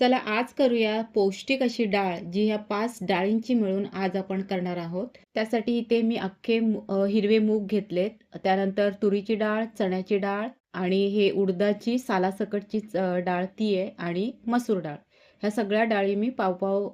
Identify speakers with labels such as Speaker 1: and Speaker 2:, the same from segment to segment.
Speaker 1: चला आज करूया पौष्टिक अशी डाळ जी ह्या पाच डाळींची मिळून आज आपण करणार आहोत. त्यासाठी इथे मी अख्खे हिरवे मूग घेतलेत. त्यानंतर तुरीची डाळ चण्याची डाळ आणि हे उडदाची सालासकटची डाळ ती आहे आणि मसूर डाळ. ह्या सगळ्या डाळी मी पावपाव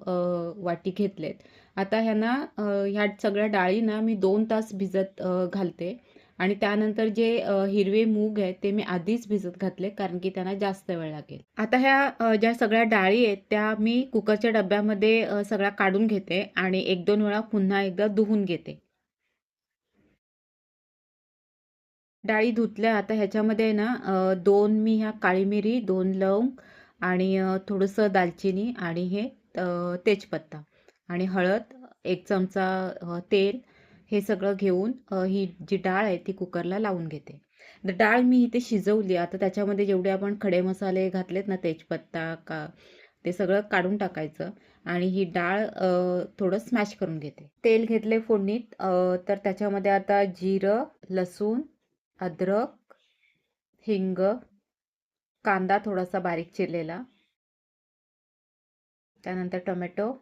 Speaker 1: वाटी घेतलेत. आता ह्यांना ह्या सगळ्या डाळींना मी दोन तास भिजत घालते. आणि त्यानंतर जे हिरवे मूग आहेत ते मी आधीच भिजत घातले कारण की त्यांना जास्त वेळ लागेल. आता ह्या ज्या सगळ्या डाळी आहेत त्या मी कुकरच्या डब्यामध्ये सगळ्या काढून घेते आणि एक दोन वेळा पुन्हा एकदा धुवून घेते. डाळी धुतल्या आता ह्याच्यामध्ये ना दोन मी ह्या काळी मिरी दोन लवंग आणि थोडंसं दालचिनी आणि हे तेजपत्ता आणि हळद एक चमचा तेल हे सगळं घेऊन ही जी डाळ आहे ती कुकरला लावून घेते. तर डाळ मी इथे शिजवली. आता त्याच्यामध्ये जेवढे आपण खडे मसाले घातलेत ना तेजपत्ता का ते सगळं काढून टाकायचं आणि ही डाळ थोडं स्मॅश करून घेते. तेल घेतले फोडणीत तर त्याच्यामध्ये आता जिरं लसूण अद्रक हिंग कांदा थोडासा बारीक चिरलेला. त्यानंतर टोमॅटो.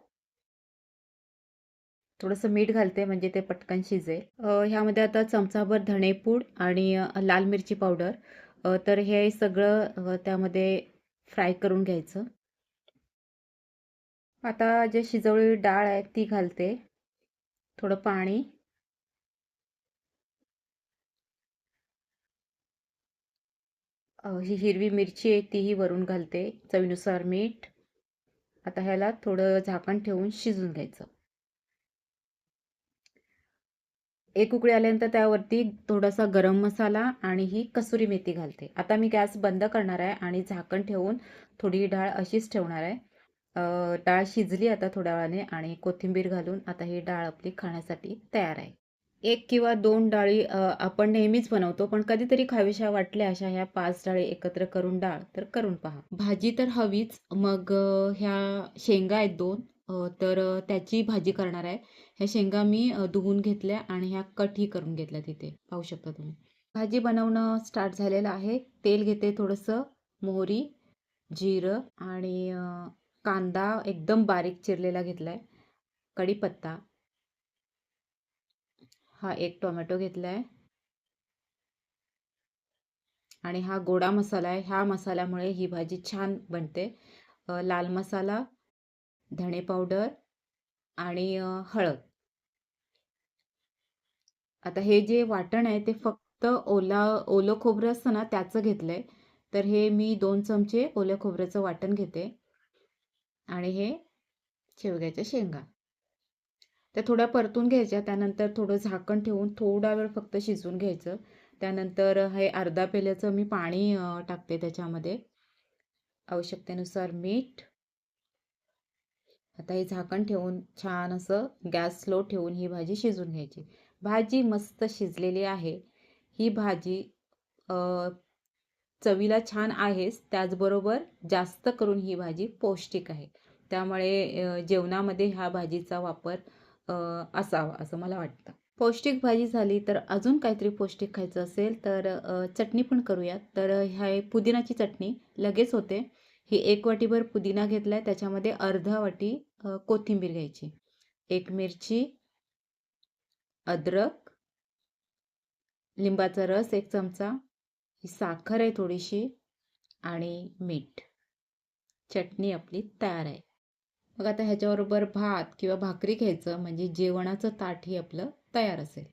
Speaker 1: थोडंसं मीठ घालते म्हणजे ते पटकन शिजेल. ह्यामध्ये आता चमचाभर धणेपूड आणि लाल मिरची पावडर. तर हे सगळं त्यामध्ये फ्राय करून घ्यायचं. आता जे शिजवलेली डाळ आहे ती घालते. थोडं पाणी. ही हिरवी मिरची आहे तीही वरून घालते. चवीनुसार मीठ. आता ह्याला थोडं झाकण ठेवून शिजून घ्यायचं. एक उकळी आल्यानंतर त्यावरती थोडासा गरम मसाला आणि ही कसुरी मेथी घालते. आता मी गॅस बंद करणार आहे आणि झाकण ठेवून थोडी डाळ अशीच ठेवणार आहे. डाळ शिजली आता थोड्या वेळाने आणि कोथिंबीर घालून आता ही डाळ आपली खाण्यासाठी तयार आहे. एक किंवा दोन डाळी आपण नेहमीच बनवतो पण कधीतरी खावीशा वाटल्या अशा ह्या पाच डाळी एकत्र करून डाळ तर करून पहा. भाजी तर हवीच मग ह्या शेंगा आहेत दोन तर त्याची भाजी करणार आहे. ह्या शेंगा मी धुवून घेतल्या आणि ह्या कटही करून घेतल्या तिथे. पाहू शकता तुम्ही. भाजी बनवणं स्टार्ट झालेलं आहे. तेल घेते थोडंसं मोहरी जिरं आणि कांदा एकदम बारीक चिरलेला घेतला आहे कढीपत्ता. हा एक टोमॅटो घेतला आहे आणि हा गोडा मसाला आहे. ह्या मसाल्यामुळे ही भाजी छान बनते. लाल मसाला धणे पावडर आणि हळद. आता हे जे वाटण आहे ते फक्त ओला ओलं खोबरं असतं ना त्याचं घेतलंय. तर हे मी दोन चमचे ओल्या खोबऱ्याचं वाटण घेते. आणि हे शेवग्याच्या शेंगा. त्या थोड्या परतून घ्यायच्या त्यानंतर थोडं झाकण ठेवून थोडा वेळ फक्त शिजवून घ्यायचं. त्यानंतर हे अर्धा पेल्याचं मी पाणी टाकते त्याच्यामध्ये. आवश्यकतेनुसार मीठ. आता हे झाकण ठेवून छान असं गॅस स्लो ठेवून ही भाजी शिजून घ्यायची. भाजी मस्त शिजलेली आहे. ही भाजी चवीला छान आहेच. त्याचबरोबर जास्त करून ही भाजी पौष्टिक आहे. त्यामुळे जेवणामध्ये ह्या भाजीचा वापर असावा असं मला वाटतं. पौष्टिक भाजी झाली तर अजून काहीतरी पौष्टिक खायचं असेल तर चटणी पण करूयात. तर ह्या पुदिनाची चटणी लगेच होते. ही एक वाटीभर पुदिना घेतला आहे त्याच्यामध्ये अर्धा वाटी कोथिंबीर घ्यायची. एक मिरची अद्रक लिंबाचा रस एक चमचा ही साखर आहे थोडीशी आणि मीठ. चटणी आपली तयार आहे. मग आता ह्याच्याबरोबर भात किंवा भाकरी घ्यायचं म्हणजे जेवणाचं ताटही आपलं तयार असेल.